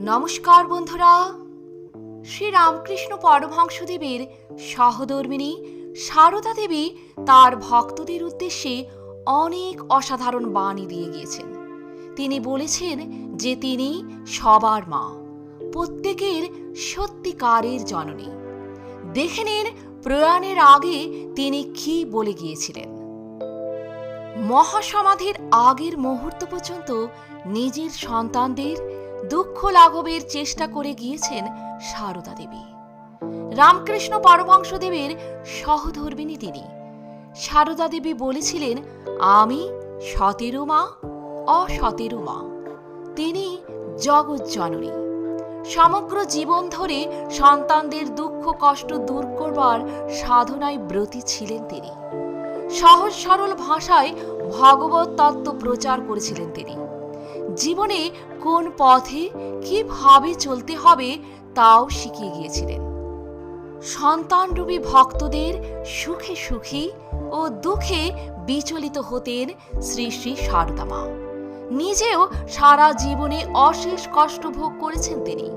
নমস্কার বন্ধুরা। শ্রী রামকৃষ্ণ পরমহংসদেবের সহধর্মিনী সারদা দেবী তার ভক্তদের উদ্দেশ্যে অনেক অসাধারণ বাণী দিয়ে গিয়েছেন। তিনি বলেছেন যে তিনি সবার মা, প্রত্যেকের সত্যিকারের জননী। দেখে নিন প্রয়াণের আগে তিনি কি বলে গিয়েছিলেন। মহাসমাধির আগের মুহূর্ত পর্যন্ত নিজের সন্তানদের দুঃখ লাঘবের চেষ্টা করে গিয়েছেন সারদা দেবী। রামকৃষ্ণ পরমহংসদেবের সহধর্মিনী তিনি। সারদা দেবী বলেছিলেন, আমি সতেরো মা, অসতেরো মা। তিনি জগৎ জননী। সমগ্র জীবন ধরে সন্তানদের দুঃখ, কষ্ট দূর করবার সাধনায় ব্রতী ছিলেন তিনি। সহজ সরল ভাষায় ভগবত তত্ত্ব প্রচার করেছিলেন তিনি। জীবনে কোন পথে কীভাবে চলতে হবে তাও শিখিয়ে গিয়েছিলেন। সন্তানরূপী ভক্তদের সুখে সুখী ও দুঃখে বিচলিত হতেন শ্রী শ্রী শারদা মা। নিজেও সারা জীবনে অশেষ কষ্ট ভোগ করেছেন তিনি।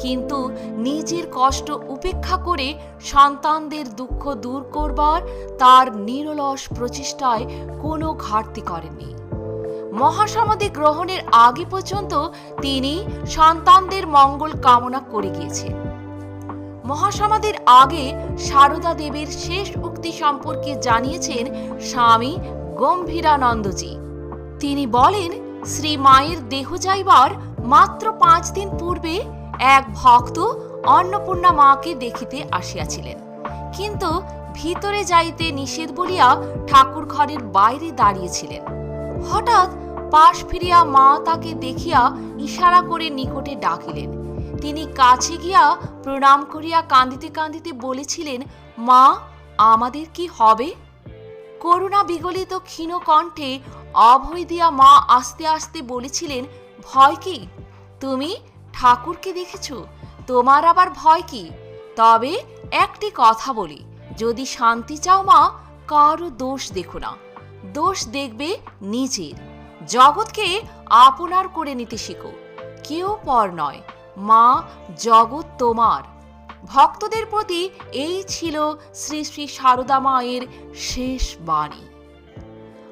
কিন্তু নিজের কষ্ট উপেক্ষা করে সন্তানদের দুঃখ দূর করবার তার নিরলস প্রচেষ্টায় কোনো ঘাটতি করেননি। মহাসমাধি গ্রহণের আগে পর্যন্ত তিনি সন্তানদের মঙ্গল কামনা করে গিয়েছেন। মহাসমাধির আগে সারদা দেবীর শেষ উক্তি সম্পর্কে জানিয়েছেন স্বামী গম্ভীরানন্দজি। তিনি বলেন, শ্রী মায়ের দেহ যাইবার মাত্র পাঁচ দিন পূর্বে এক ভক্ত অন্নপূর্ণা মাকে দেখিতে আসিয়াছিলেন। কিন্তু ভিতরে যাইতে নিষেধ বলিয়া ঠাকুর ঘরের বাইরে দাঁড়িয়েছিলেন। হঠাৎ পাশ ফিরিয়া মা তাকে দেখিয়া ইশারা করে নিকটে ডাকিলেন। তিনি কাছে গিয়া প্রণাম করিয়া কাঁদিতে কাঁদিতে বলেছিলেন, মা, আমাদের কি হবে? করুণা বিগলিত ক্ষীণ কণ্ঠে অভয় দিয়া মা আস্তে আস্তে বলেছিলেন, ভয় কি? তুমি ঠাকুরকে দেখেছ? তোমার আবার ভয় কি? তবে একটি কথা বলি, যদি শান্তি চাও মা, কারও দোষ দেখো না। দোষ দেখবে নিজের। জগৎকে আপনার করে নিতে শিখো। কেউ পর নয়, মা জগৎ তোমার। ভক্তদের প্রতি এই ছিল শ্রী শ্রী সারদা মায়ের শেষ বাণী।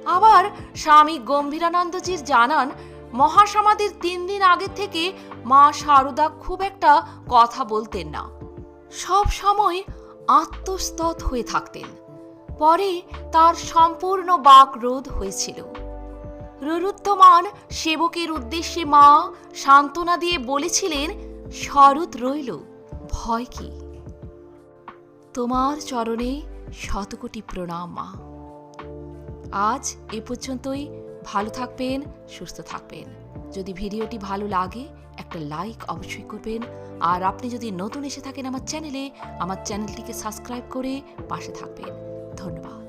আবার স্বামী গম্ভীরানন্দজির জানান, মহাসমাধির তিন দিন আগে থেকে মা সারদা খুব একটা কথা বলতেন না। সব সময় আত্মস্তত হয়ে থাকতেন। পরে তার সম্পূর্ণ বাক রোধ হয়েছিল। রুরুত্তমান সেবকের উদ্দেশ্যে মা সান্ত্বনা দিয়ে বলেছিলেন, শরৎ রইল, ভয় কি? তোমার চরণে শতকোটি প্রণাম, মা। আজ এ পর্যন্তই। ভালো থাকবেন, সুস্থ থাকবেন। যদি ভিডিওটি ভালো লাগে, একটা লাইক অবশ্যই করবেন। আর আপনি যদি নতুন এসে থাকেন আমার চ্যানেলে, আমার চ্যানেলটিকে সাবস্ক্রাইব করে পাশে থাকবেন। ধন্যবাদ।